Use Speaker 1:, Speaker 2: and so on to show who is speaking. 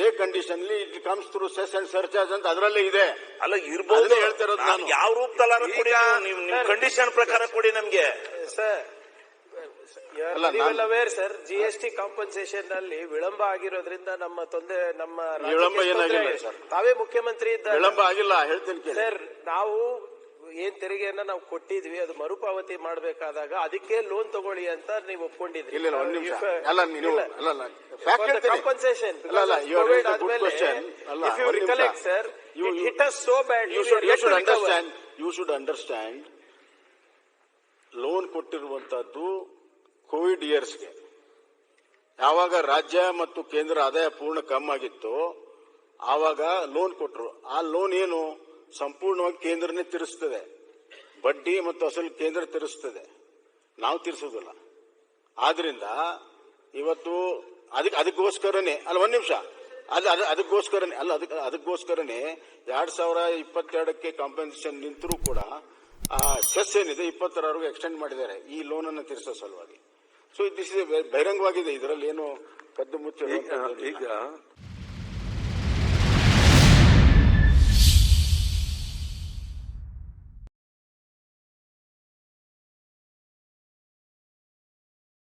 Speaker 1: ಅದೇ condition it comes through cess and surcharge ಅಂತ ಅದರಲ್ಲೇ ಇದೆ
Speaker 2: ಅಲ್ಲ ಇರ್ಬೋದು
Speaker 1: ಅದನ್ನೇ ಹೇಳ್ತಿರೋದು
Speaker 2: ನಾನು. ಯಾವ ರೂಪದಲ್ಲಿ ಕೊಡಿ
Speaker 3: ಈಗ-
Speaker 2: ನೀವು ನಿಮ್ ಕಂಡೀಷನ್ ಪ್ರಕಾರ ಕೊಡಿ ನಮ್ಗೆ
Speaker 3: ಸರ್
Speaker 1: ಅಲ್ಲ, ನಾನು-
Speaker 3: aware sir G S T ಕಾಂಪನ್ಸೇಷನ್ನಲ್ಲಿ ವಿಳಂಬ ಆಗಿರೋದ್ರಿಂದ ನಮ್ಮ ತೊಂದರೆ ನಮ್ಮ ರಾಜ್ಯಕ್ಕೆ
Speaker 1: ವಿಳಂಬ
Speaker 3: ತೊಂದ್ರೆ
Speaker 1: ಏನಾಗಿಲ್ಲ
Speaker 3: ಆಗಿದೆ.
Speaker 1: ಸರ್.
Speaker 3: ತಾವೇ ಮುಖ್ಯಮಂತ್ರಿ ಇದ್ದ
Speaker 1: ವಿಳಂಬ ಆಗಿಲ್ಲ ಹೇಳ್ತೀನಿ ಕೇಳಿ
Speaker 3: ಸರ್ ನಾವು ಏನ್ ತೆರಿಗೆಯನ್ನ ನಾವು ಕೊಟ್ಟಿದ್ವಿ ಅದು ಮರುಪಾವತಿ ಮಾಡಬೇಕಾದಾಗ ಅದಕ್ಕೆ ಲೋನ್ ತಗೊಳ್ಳಿ ಅಂತ ನೀವು ಒಪ್ಕೊಂಡಿದ್ರಿ.
Speaker 1: Compensation
Speaker 3: sir
Speaker 1: hit
Speaker 3: so
Speaker 1: bad
Speaker 3: you should
Speaker 1: understand you should understand loan ಕೊಟ್ಟಿರುವಂತದ್ದು covid ಇಯರ್ಸ್ಗೆ. ಯಾವಾಗ ರಾಜ್ಯ ಮತ್ತು ಕೇಂದ್ರ ಆದಾಯ ಪೂರ್ಣ ಕಮ್ಮಿ ಆಗಿತ್ತು ಆವಾಗ ಲೋನ್ ಕೊಟ್ಟರು ಆ ಲೋನ್ ಏನು? ಸಂಪೂರ್ಣವಾಗಿ ಕೇಂದ್ರನೇ ತಿರುಸ್ತದೆ. ಬಡ್ಡಿ ಮತ್ತು ಅಸಲು ಕೇಂದ್ರ ತಿರುಸ್ತದೆ. ನಾವು ತಿರ್ಸೋದಿಲ್ಲ. ಆದ್ರಿಂದ ಇವತ್ತು ಅದಕ್ಕೆ ಅದಕ್ಕೋಸ್ಕರನೇ, ಅಲ್ಲ ಒಂದ್ ನಿಮಿಷ. ಅಲ್ಲ ಅದು ಅದಕ್ಕೋಸ್ಕರನೇ, ಅಲ್ಲ ಅದಕ್ಕೆ ಅದಕ್ಕೋಸ್ಕರನೇ ಎರಡ್ ಸಾವಿರ ಇಪ್ಪತ್ತೆರಡಕ್ಕೆ ಕಾಂಪನ್ಸೇಷನ್ ನಿಂತರೂ ಕೂಡ, ಆ, ಸೆಸ್ ಏನಿದೆ ಇಪ್ಪತ್ತರವರೆಗೂ ಎಕ್ಸ್ಟೆಂಡ್ ಮಾಡಿದ್ದಾರೆ ಈ ಲೋನ್ ಅನ್ನು ತೀರಿಸೋ ಸಲುವಾಗಿ. ಸೊ ಇಸ್ ಬಹಿರಂಗವಾಗಿದೆ. ಇದರಲ್ಲಿ ಏನು ಕದ್ದು ಮುಚ್ಚಿ
Speaker 4: ಈಗ